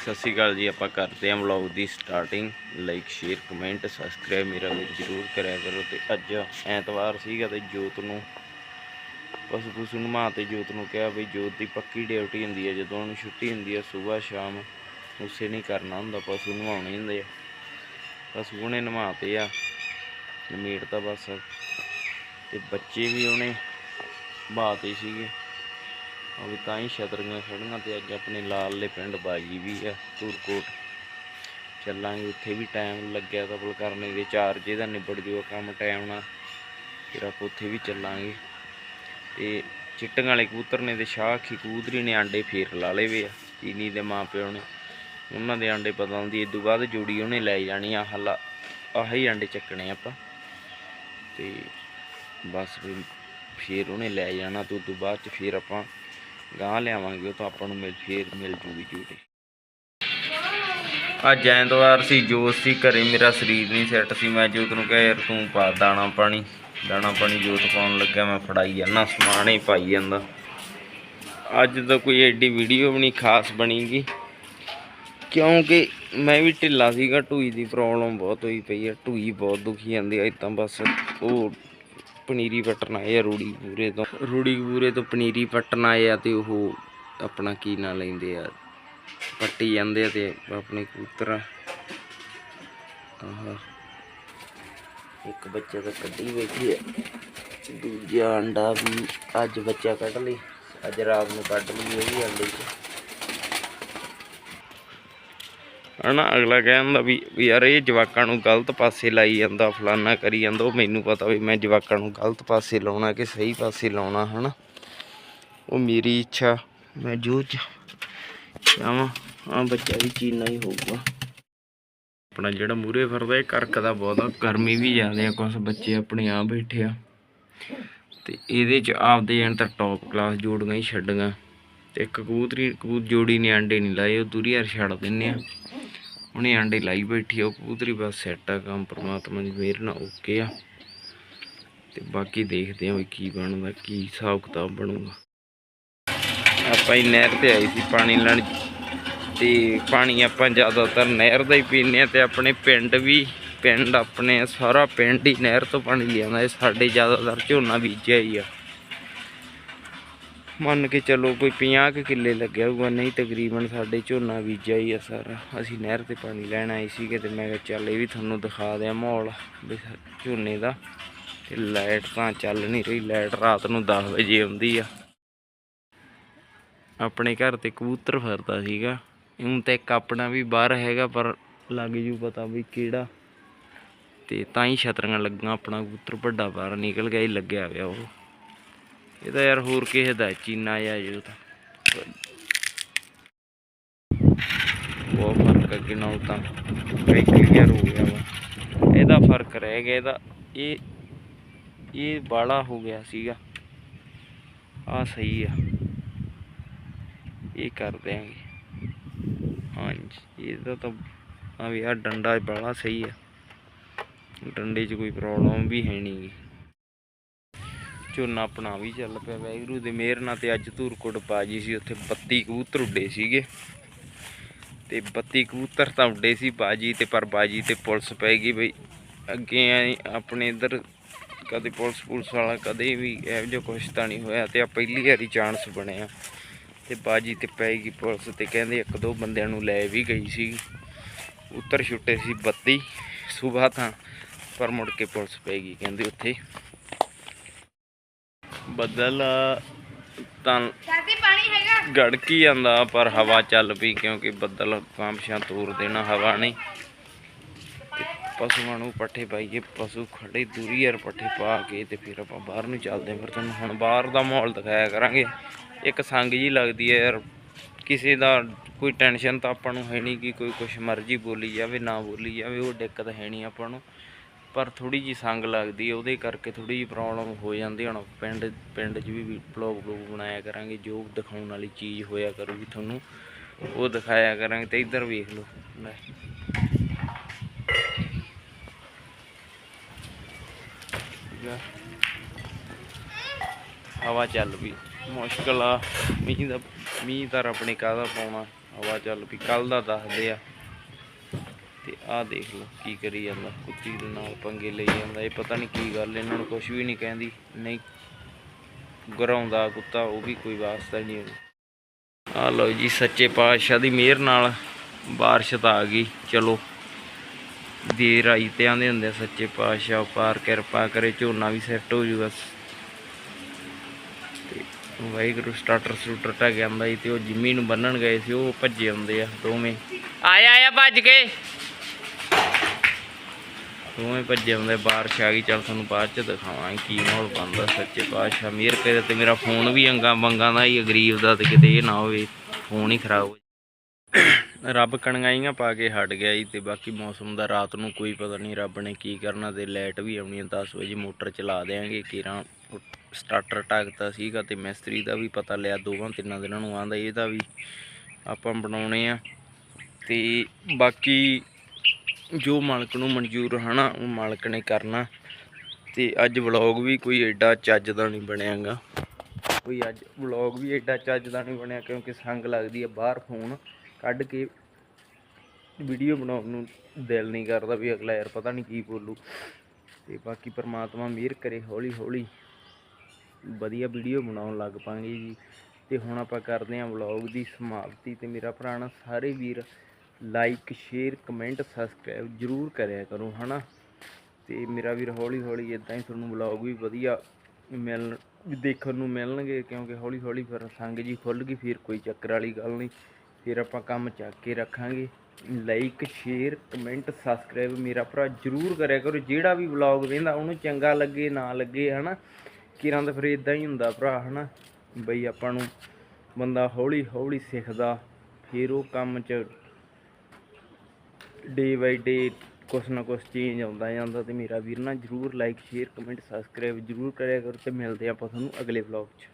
ਸਤਿ ਸ਼੍ਰੀ ਅਕਾਲ ਜੀ, ਆਪਾਂ ਕਰਦੇ ਹਾਂ ਵਲੌਗ ਦੀ starting like share comment subscribe ਮੇਰਾ ਵੀਰ ਜਰੂਰ ਕਰਿਆ ਕਰੋ। ਤੇ ਅੱਜ ਐਤਵਾਰ ਸੀਗਾ ਤੇ ਜੋਤ ਨੂੰ ਪਸ਼ੂ ਪਸ਼ੂ ਨੂੰ ਮਾਂ ਤੇ ਜੋਤ ਨੂੰ ਕਿਹਾ ਵੀ ਜੋਤ ਦੀ ਪੱਕੀ ਡਿਊਟੀ ਹੁੰਦੀ ਹੈ ਜਦੋਂ ਉਹਨੂੰ ਛੁੱਟੀ ਹੁੰਦੀ ਹੈ ਸਵੇਰ ਸ਼ਾਮ, ਉਸੇ ਨਹੀਂ ਕਰਨਾ ਹੁੰਦਾ, ਪਸ਼ੂ ਨਵਾਉਣੇ ਹੁੰਦੇ ਆ। ਪਸ਼ੂ ਉਹਨੇ ਨਵਾਤੇ ਆ ਮੀਟ ਤਾਂ ਬਸ। ਤੇ ਬੱਚੇ ਵੀ ਉਹਨੇ ਬਾਤੇ ਸੀਗੇ। ਉਹ ਵੀ ਤਾਂ ਹੀ ਛਤਰੀਆਂ ਖੜੀਆਂ ਤੇ ਅੱਜ ਆਪਣੇ ਲਾਲ ਪਿੰਡ ਬਾਜੀ ਵੀ ਆ ਧੂਰਕੋਟ ਚੱਲਾਂਗੇ, ਉੱਥੇ ਵੀ ਟਾਈਮ ਲੱਗਿਆ ਕਬਲ ਕਰਨੇ ਦੇ ਚਾਰਜ ਇਹਦਾ ਨਿਬੜ ਜੂਗਾ ਕੰਮ ਟਾਈਮ ਨਾਲ। ਫਿਰ ਆਪਾਂ ਉੱਥੇ ਵੀ ਚੱਲਾਂਗੇ। ਤੇ ਚਿੱਟੀਆਂ ਵਾਲੇ ਕਬੂਤਰ ਨੇ ਤੇ ਸ਼ਾਖੀ ਕਬੂਤਰੀ ਨੇ ਆਂਡੇ ਫੇਰ ਲਾ ਲਏ ਵੇ ਆ, ਚੀਨੀ ਦੇ ਮਾਂ ਪਿਓ ਨੇ। ਉਹਨਾਂ ਦੇ ਆਂਡੇ ਪਤਾ ਹੁੰਦੀ ਇਦੋਂ ਬਾਅਦ ਜੋੜੀ ਉਹਨੇ ਲੈ ਜਾਣੀ ਆ ਹਲਾ ਆਹੀ ਆਂਡੇ ਚੱਕਣੇ ਆਪਾਂ। ਤੇ ਬਸ ਫਿਰ ਉਹਨੇ ਲੈ ਜਾਣਾ ਤੇ ਤੋਂ ਬਾਅਦ ਚ ਫਿਰ ਆਪਾਂ ਗਾਂ ਲਿਆਵਾਂਗੇ, ਉਹ ਤਾਂ ਆਪਾਂ ਨੂੰ ਮਿਲ, ਫੇਰ ਮਿਲ ਜੂਗੀ ਜੂੜੀ ਅੱਜ ਐਤਵਾਰ ਸੀ, ਜੋਤ ਸੀ, ਘਰੇ ਮੇਰਾ ਸਰੀਰ ਨਹੀਂ ਸੈੱਟ ਸੀ। ਮੈਂ ਜੋਤ ਨੂੰ ਕਿਹਾ, ਯਾਰ ਤੂੰ ਪਾ ਦਾਣਾ ਪਾਣੀ। ਦਾਣਾ ਪਾਣੀ ਜੋਤ ਪਾਉਣ ਲੱਗਿਆ, ਮੈਂ ਫੜਾਈ ਜਾਂਦਾ, ਸਮਾਨ ਹੀ ਪਾਈ ਜਾਂਦਾ। ਅੱਜ ਤਾਂ ਕੋਈ ਐਡੀ ਵੀਡੀਓ ਵੀ ਨਹੀਂ ਖਾਸ ਬਣੀਗੀ। ਕਿਉਂਕਿ ਮੈਂ ਵੀ ਢਿੱਲਾ ਸੀਗਾ, ਢੂਈ ਦੀ ਪ੍ਰੋਬਲਮ ਬਹੁਤ ਹੋਈ ਪਈ ਹੈ ਢੂਈ ਬਹੁਤ ਦੁਖੀ ਜਾਂਦੀ ਹੈ ਤਾਂ ਬਸ ਉਹ ਪਨੀਰੀ ਪੱਟਣ ਆਏ ਆ ਰੂੜੀ ਪੂਰੇ ਤੋਂ। ਰੂੜੀ ਪੂਰੇ ਤੋਂ ਪਨੀਰੀ ਪੱਟਣ ਆਏ ਆ ਤੇ ਉਹ ਆਪਣਾ ਕੀ ਨਾਂ ਲੈਂਦੇ ਆ ਪੱਟੀ ਜਾਂਦੇ ਆ ਤੇ ਆਪਣੇ ਕਬੂਤਰ। ਆਹ, ਇੱਕ ਬੱਚਾ ਤਾਂ ਕੱਢੀ ਬੈਠੀ ਹੈ ਦੂਜਾ ਅੰਡਾ ਵੀ ਅੱਜ ਬੱਚਾ ਕੱਢ ਲਈ, ਅੱਜ ਰਾਤ ਨੂੰ ਕੱਢ ਲਈ ਉਹ ਵੀ ਅੰਡੇ ਚ। ਹਨਾ? ਅਗਲਾ ਕਹਿੰਦਾ ਵੀ ਵੀ ਯਾਰ ਇਹ ਜਵਾਕਾਂ ਨੂੰ ਗਲਤ ਪਾਸੇ ਲਾਈ ਜਾਂਦਾ, ਫਲਾਨਾ ਕਰੀ ਜਾਂਦਾ, ਉਹ ਮੈਨੂੰ ਪਤਾ ਵੀ ਮੈਂ ਜਵਾਕਾਂ ਨੂੰ ਗਲਤ ਪਾਸੇ ਲਾਉਣਾ ਕਿ ਸਹੀ ਪਾਸੇ ਲਾਉਣਾ, ਹਨਾ? ਉਹ ਮੇਰੀ ਇੱਛਾ, ਮੈਂ ਜੋ ਚ ਚਾਹਾਂ ਆ ਬੱਚਾ ਵੀ ਚੀਨਾ ਹੀ ਹੋਊਗਾ। ਆਪਣਾ ਜਿਹੜਾ ਮੂਰੇ ਫਿਰਦਾ, ਇਹ ਕਰਕਦਾ ਬਹੁਤ ਗਰਮੀ ਵੀ ਜ਼ਿਆਦਾ ਆ ਕੁਝ ਬੱਚੇ ਆਪਣੇ ਆ ਬੈਠੇ ਆ। ਤੇ ਇਹਦੇ ਚ ਆਪਦੇ ਜਣ ਤਾਂ ਟੌਪ ਕਲਾਸ ਜੋੜੀਆਂ ਹੀ ਛੱਡੀਆਂ। ਤੇ ਇੱਕ ਕਬੂਤਰੀ, ਕਬੂਤ ਜੋੜੀ ਨੇ ਆਂਡੇ ਨਹੀਂ ਲਾਏ, ਉਹ ਦੂਰੀ ਹਰ ਛੱਡ ਦਿੰਨੇ ਆ। ਉਹਨੇ ਆਂਡੇ ਲਾਈ ਬੈਠੀ ਆ, ਉਹ ਕਬੂਤਰੀ ਬਸ ਸੈੱਟ ਆ ਕੰਮ, ਪਰਮਾਤਮਾ ਦੀ ਮਿਹਰ ਨਾਲ ਓਕੇ ਆ। ਤੇ ਬਾਕੀ ਦੇਖਦੇ ਆ ਵੀ ਕੀ ਬਣਦਾ, ਕੀ ਹਿਸਾਬ ਕਿਤਾਬ ਬਣੂਗਾ। ਆਪਾਂ ਹੀ ਨਹਿਰ ਤੇ ਆਈ ਸੀ ਪਾਣੀ ਲੈਣ ਤੇ ਪਾਣੀ ਆਪਾਂ ਜ਼ਿਆਦਾਤਰ ਨਹਿਰ ਦਾ ਹੀ ਪੀਂਦੇ ਆ ਤੇ ਆਪਣੇ ਪਿੰਡ ਵੀ, ਪਿੰਡ ਆਪਣੇ ਸਾਰਾ ਪਿੰਡ ਹੀ ਨਹਿਰ ਤੋਂ ਪਾਣੀ ਲਿਆਉਂਦਾ ਸਾਡੇ ਜ਼ਿਆਦਾਤਰ ਝੋਨਾ ਬੀਜਿਆ ਹੀ ਆ। ਮੰਨ ਕੇ ਚੱਲੋ ਕੋਈ 50 ਕੁ ਕਿੱਲੇ ਲੱਗਿਆ ਹੋਊਗਾ, ਨਹੀਂ ਤਕਰੀਬਨ ਸਾਡੇ ਝੋਨਾ ਬੀਜਿਆ ਹੀ ਆ ਸਾਰਾ। ਅਸੀਂ ਨਹਿਰ ਤੇ ਪਾਣੀ ਲੈਣ ਆਏ ਸੀਗੇ ਤੇ ਮੈਂ ਕਿਹਾ ਚੱਲ ਇਹ ਵੀ ਤੁਹਾਨੂੰ ਦਿਖਾ ਦਿਆਂ ਮਾਹੌਲ ਵੀ ਝੋਨੇ ਦਾ। ਤੇ ਲਾਈਟ ਤਾਂ ਚੱਲ ਨਹੀਂ ਰਹੀ, ਲਾਈਟ ਰਾਤ ਨੂੰ 10 ਵਜੇ ਆਉਂਦੀ ਆ। ਆਪਣੇ ਘਰ ਤੇ ਕਬੂਤਰ ਫਿਰਦਾ ਸੀਗਾ। ਹੁਣ ਤਾਂ ਇੱਕ ਆਪਣਾ ਵੀ ਬਾਹਰ ਹੈਗਾ, ਪਰ ਲੱਗ ਜੂ ਪਤਾ ਵੀ ਕਿਹੜਾ। ਤੇ ਤਾਂ ਹੀ ਛਤਰੀਆਂ ਲੱਗੀਆਂ, ਆਪਣਾ ਕਬੂਤਰ ਵੱਡਾ ਬਾਹਰ ਨਿਕਲ ਗਿਆ ਹੀ ਲੱਗਿਆ ਹੋਇਆ ਉਹ। ਇਹ ਤਾਂ ਯਾਰ ਹੋਰ ਕਿਸੇ ਦਾ ਚੀਨਾ ਆ ਜੋ ਤਾਂ। ਬਹੁਤ ਫ਼ਰਕ ਅੱਗੇ ਨਾਲ ਤਾਂ। ਕਈ ਕਲੀਅਰ ਹੋ ਗਿਆ ਵਾ। ਇਹਦਾ ਫ਼ਰਕ ਰਹਿ ਗਿਆ, ਇਹਦਾ ਇਹ ਇਹ ਬਾਲਾ ਹੋ ਗਿਆ ਸੀਗਾ। ਆ ਸਹੀ ਆ। ਇਹ ਕਰ ਦਿਆਂਗੇ। ਹਾਂਜੀ, ਇਹਦਾ ਤਾਂ ਆ ਵੀ ਆ ਡੰਡਾ ਬਾਲਾ ਸਹੀ ਆ। ਡੰਡੇ 'ਚ ਕੋਈ ਪ੍ਰੋਬਲਮ ਵੀ ਹੈ ਨਹੀਂ ਗੀ। ਝੋਨਾ ਆਪਣਾ ਵੀ ਚੱਲ ਪਿਆ ਵੈਗਰੂ ਦੇ ਮਿਹਰ ਨਾਲ ਤੇ ਅੱਜ ਧੂਰਕੋਟ ਬਾਜੀ ਸੀ, ਉੱਥੇ 32 ਕਬੂਤਰ ਉੱਡੇ ਸੀਗੇ। ਤੇ 32 ਕਬੂਤਰ ਤਾਂ ਉੱਡੇ ਸੀ ਬਾਜੀ ਤੇ, ਪਰ ਬਾਜੀ ਤੇ ਪੁਲਿਸ ਪੈ ਗਈ ਬਈ। ਅੱਗੇ ਆਏ ਆਪਣੇ ਇੱਧਰ ਕਦੇ ਪੁਲਿਸ ਪੁਲਿਸ ਵਾਲਾ, ਕਦੇ ਵੀ ਇਹੋ ਜਿਹਾ ਕੁਛ ਤਾਂ ਨਹੀਂ ਹੋਇਆ ਤੇ ਆ ਪਹਿਲੀ ਵਾਰੀ ਚਾਂਸ ਬਣਿਆ। ਤੇ ਬਾਜੀ ਤੇ ਪੈ ਗਈ ਪੁਲਿਸ ਤੇ ਕਹਿੰਦੇ ਇੱਕ ਦੋ ਬੰਦਿਆਂ ਨੂੰ ਲੈ ਵੀ ਗਈ ਸੀ। ਉੱਤਰ ਛੁੱਟੇ ਸੀ 32 ਸਵੇਰ ਤਾਂ ਪਰ ਮੁੜ ਕੇ ਪੁਲਿਸ ਪੈ ਗਈ ਕਹਿੰਦੇ ਉੱਥੇ। ਬੱਦਲ ਤਾਂ ਸਾਡੀ ਪਾਣੀ ਹੈਗਾ? ਗੜਕੀ ਜਾਂਦਾ ਪਰ ਹਵਾ ਚੱਲ ਪਈ ਕਿਉਂਕਿ ਬੱਦਲ ਕਾਂਪਸ਼ਾਂ ਤੋਰ ਦੇਣਾ ਹਵਾ ਨੇ ਤੇ ਪਸ਼ੂਆਂ ਨੂੰ ਪੱਠੇ ਪਾਈਏ ਪਸ਼ੂ ਖੜੇ ਦੂਰੀ ਯਾਰ ਪੱਠੇ ਪਾ ਕੇ ਤੇ ਫਿਰ ਆਪਾਂ ਬਾਹਰ ਨੂੰ ਚੱਲਦੇ ਹਾਂ। ਫਿਰ ਤੁਹਾਨੂੰ ਹੁਣ ਬਾਹਰ ਦਾ ਮਾਹੌਲ ਦਿਖਾਇਆ ਕਰਾਂਗੇ। ਇੱਕ ਸੰਗ ਜੀ ਲੱਗਦੀ ਹੈ ਯਾਰ ਕਿਸੇ ਦਾ ਕੋਈ ਟੈਨਸ਼ਨ ਤਾਂ ਆਪਾਂ ਨੂੰ ਹੈ ਨਹੀਂ ਕਿ ਕੋਈ ਕੁਛ ਮਰਜ਼ੀ ਬੋਲੀ ਜਾਵੇ ਨਾ ਬੋਲੀ ਜਾਵੇ ਉਹ ਦਿੱਕਤ ਹੈ ਨਹੀਂ ਆਪਾਂ ਨੂੰ। ਪਰ ਥੋੜੀ ਜੀ ਸੰਗ ਲੱਗਦੀ ਉਹਦੇ ਕਰਕੇ ਥੋੜੀ ਜੀ ਪ੍ਰੋਬਲਮ ਹੋ ਜਾਂਦੀ ਹੁਣ ਪਿੰਡ ਪਿੰਡ 'ਚ ਵੀ ਬਲੌਗ ਬਲੌਗ ਬਣਾਇਆ ਕਰਾਂਗੇ, ਜੋ ਦਿਖਾਉਣ ਵਾਲੀ ਚੀਜ਼ ਹੋਇਆ ਕਰੂਗੀ ਤੁਹਾਨੂੰ, ਉਹ ਦਿਖਾਇਆ ਕਰਾਂਗੇ ਤੇ ਇੱਧਰ ਵੇਖ ਲਓ। ਲੈ। ਹਵਾ ਚੱਲ ਵੀ ਮੁਸ਼ਕਲ ਆ। ਮੀਂਹ ਦਾ, ਮੀਂਹ ਤਾਂ ਆਪਣੇ ਕਾਹਦਾ ਪਾਉਣਾ। ਹਵਾ ਚੱਲ ਵੀ ਕੱਲ ਦਾ ਦੱਸਦੇ ਆ। ਆਹ ਦੇਖ ਲਓ ਕੀ ਕਰੀ ਜਾਂਦਾ ਕੁੱਤੀ ਦੇ ਨਾਲ ਪੰਗੇ ਲਈ ਜਾਂਦਾ, ਇਹ ਪਤਾ ਨਹੀਂ ਕੀ ਗੱਲ, ਇਹਨਾਂ ਨੂੰ ਕੁਝ ਵੀ ਨਹੀਂ ਕਹਿੰਦੀ, ਨਹੀਂ ਗਰਾਉਂਦਾ ਕੁੱਤਾ, ਉਹ ਵੀ ਕੋਈ ਵਾਸਤਾ ਹੀ ਨਹੀਂ ਆ ਲਓ ਜੀ ਸੱਚੇ ਪਾਤਸ਼ਾਹ ਦੀ ਮਿਹਰ ਨਾਲ ਬਾਰਿਸ਼ ਤਾਂ ਆ ਗਈ, ਚਲੋ। ਦੇਰ ਆਈ ਤੇ ਆਂਦੇ ਹੁੰਦੇ ਸੱਚੇ ਪਾਤਸ਼ਾਹ ਪਾਰ ਕਿਰਪਾ ਕਰੇ, ਝੋਨਾ ਵੀ ਸੈੱਟ ਹੋ ਜੂਗਾ। ਤੇ ਵਾਹਿਗੁਰੂ ਸਟਾਰਟਰ ਸਟੂਟਰ ਟਾ ਗਿਆ ਹੁੰਦਾ ਤੇ ਉਹ ਜਿੰਮੀ ਨੂੰ ਬੰਨਣ ਗਏ ਸੀ, ਉਹ ਭੱਜੇ ਆਉਂਦੇ ਆ ਦੋਵੇਂ। ਆਇਆ ਆਇਆ, ਭੱਜ ਕੇ। ਦੋਵੇਂ ਭੱਜੇ ਆਉਂਦੇ ਬਾਰਿਸ਼ ਆ ਗਈ, ਚੱਲ ਤੁਹਾਨੂੰ ਬਾਅਦ ਚ ਦਿਖਾਵਾਂ ਕੀ ਮਾਹੌਲ ਬਣਦਾ ਸੱਚੇ ਪਾਤਸ਼ਾਹ ਮਿਹਰ ਕਰੇ ਤੇ ਮੇਰਾ ਫੋਨ ਵੀ ਅੰਗਾ ਬੰਗਾ ਦਾ ਹੀ ਗਰੀਬ ਦਾ ਤੇ ਕਿਤੇ ਇਹ ਨਾ ਹੋਵੇ, ਫੋਨ ਹੀ ਖਰਾਬ ਹੋ ਜਾਏ। ਰੱਬ ਕਣਗਾਈਆਂ ਪਾ ਕੇ ਹਟ ਗਿਆ ਜੀ ਤੇ ਬਾਕੀ ਮੌਸਮ ਦਾ ਰਾਤ ਨੂੰ ਕੋਈ ਪਤਾ ਨਹੀਂ ਰੱਬ ਨੇ ਕੀ ਕਰਨਾ ਤੇ ਲਾਈਟ ਵੀ ਆਉਣੀ ਹੈ 10 ਵਜੇ ਮੋਟਰ ਚਲਾ ਦੇਾਂਗੇ ਕਿਰਾਂ ਸਟਾਰਟਰ ਟਾਕਤਾ ਸੀਗਾ ਤੇ ਮਿਸਤਰੀ ਦਾ ਵੀ ਪਤਾ ਲਿਆ, ਦੋਵਾਂ ਤਿੰਨਾਂ ਦਿਨਾਂ ਨੂੰ ਆਂਦਾ ਇਹਦਾ ਵੀ ਆਪਾਂ ਬਣਾਉਣੇ ਆ ਤੇ ਬਾਕੀ ਜੋ ਮਾਲਕ ਨੂੰ ਮਨਜ਼ੂਰ ਹਨਾ, ਉਹ ਮਾਲਕ ਨੇ ਕਰਨਾ। ਤੇ ਅੱਜ ਵਲੌਗ ਵੀ ਕੋਈ ਐਡਾ ਚੱਜ ਦਾ ਨਹੀਂ ਬਣਿਆਗਾ। ਕੋਈ ਅੱਜ ਵਲੌਗ ਵੀ ਐਡਾ ਚੱਜ ਦਾ ਨਹੀਂ ਬਣਿਆ, ਕਿਉਂਕਿ ਸੰਗ ਲੱਗਦੀ ਹੈ ਬਾਹਰ ਫੋਨ ਕੱਢ ਕੇ ਵੀਡੀਓ ਬਣਾਉਣ ਨੂੰ ਦਿਲ ਨਹੀਂ ਕਰਦਾ ਵੀ ਅਗਲਾ ਯਾਰ ਪਤਾ ਨਹੀਂ ਕੀ ਬੋਲੂ। ਤੇ ਬਾਕੀ ਪਰਮਾਤਮਾ ਮਿਹਰ ਕਰੇ ਹੌਲੀ ਹੌਲੀ ਵਧੀਆ ਵੀਡੀਓ ਬਣਾਉਣ ਲੱਗ ਪਾਂਗੇ ਜੀ। ਤੇ ਹੁਣ ਆਪਾਂ ਕਰਦੇ ਹਾਂ ਵਲੌਗ ਦੀ ਸਮਾਪਤੀ, ਤੇ ਮੇਰਾ ਭਰਾਣਾ ਸਾਰੇ ਵੀਰ ਲਾਈਕ ਸ਼ੇਅਰ ਕਮੈਂਟ ਸਬਸਕ੍ਰਾਈਬ ਜਰੂਰ ਕਰਿਆ ਕਰੋ, ਹਨਾ? ਤੇ ਮੇਰਾ ਵੀਰ ਹੌਲੀ ਹੌਲੀ ਇਦਾਂ ਹੀ ਤੁਹਾਨੂੰ ਵਲੌਗ ਵੀ ਵਧੀਆ ਮਿਲਣ, ਦੇਖਣ ਨੂੰ ਮਿਲਣਗੇ, ਕਿਉਂਕਿ ਹੌਲੀ ਹੌਲੀ ਫਿਰ ਸੰਗ ਜੀ ਖੁੱਲ ਗਈ, ਫਿਰ ਕੋਈ ਚੱਕਰ ਵਾਲੀ ਗੱਲ ਨਹੀਂ। ਫਿਰ ਆਪਾਂ ਕੰਮ ਚੱਕ ਕੇ ਰੱਖਾਂਗੇ। ਲਾਈਕ ਸ਼ੇਅਰ ਕਮੈਂਟ ਸਬਸਕ੍ਰਾਈਬ ਮੇਰਾ ਭਰਾ ਜਰੂਰ ਕਰਿਆ ਕਰੋ। ਜਿਹੜਾ ਵੀ ਵਲੌਗ ਵੇਂਦਾ, ਉਹਨੂੰ ਚੰਗਾ ਲੱਗੇ, ਨਾ ਲੱਗੇ, ਹਨਾ? ਕਿਰਾਂ ਤਾਂ ਫਿਰ ਇਦਾਂ ਹੀ ਹੁੰਦਾ ਭਰਾ, ਹਨਾ? ਬਈ ਆਪਾਂ ਨੂੰ ਬੰਦਾ ਹੌਲੀ ਹੌਲੀ ਸਿੱਖਦਾ, ਫਿਰ ਉਹ ਕੰਮ 'ਚ ਡੇ ਬਾਈ ਡੇ ਕੁਛ ਨਾ ਕੁਛ ਚੇਂਜ ਆਉਂਦਾ ਜਾਂਦਾ ਤੇ ਮੇਰਾ ਵੀਰ ਨਾ ਜਰੂਰ ਲਾਈਕ ਸ਼ੇਅਰ ਕਮੈਂਟ ਸਬਸਕ੍ਰਾਈਬ ਜਰੂਰ ਕਰਿਆ ਕਰੋ ਤੇ ਮਿਲਦੇ ਆਪਾਂ ਤੁਹਾਨੂੰ ਅਗਲੇ ਵਲੌਗ 'ਚ।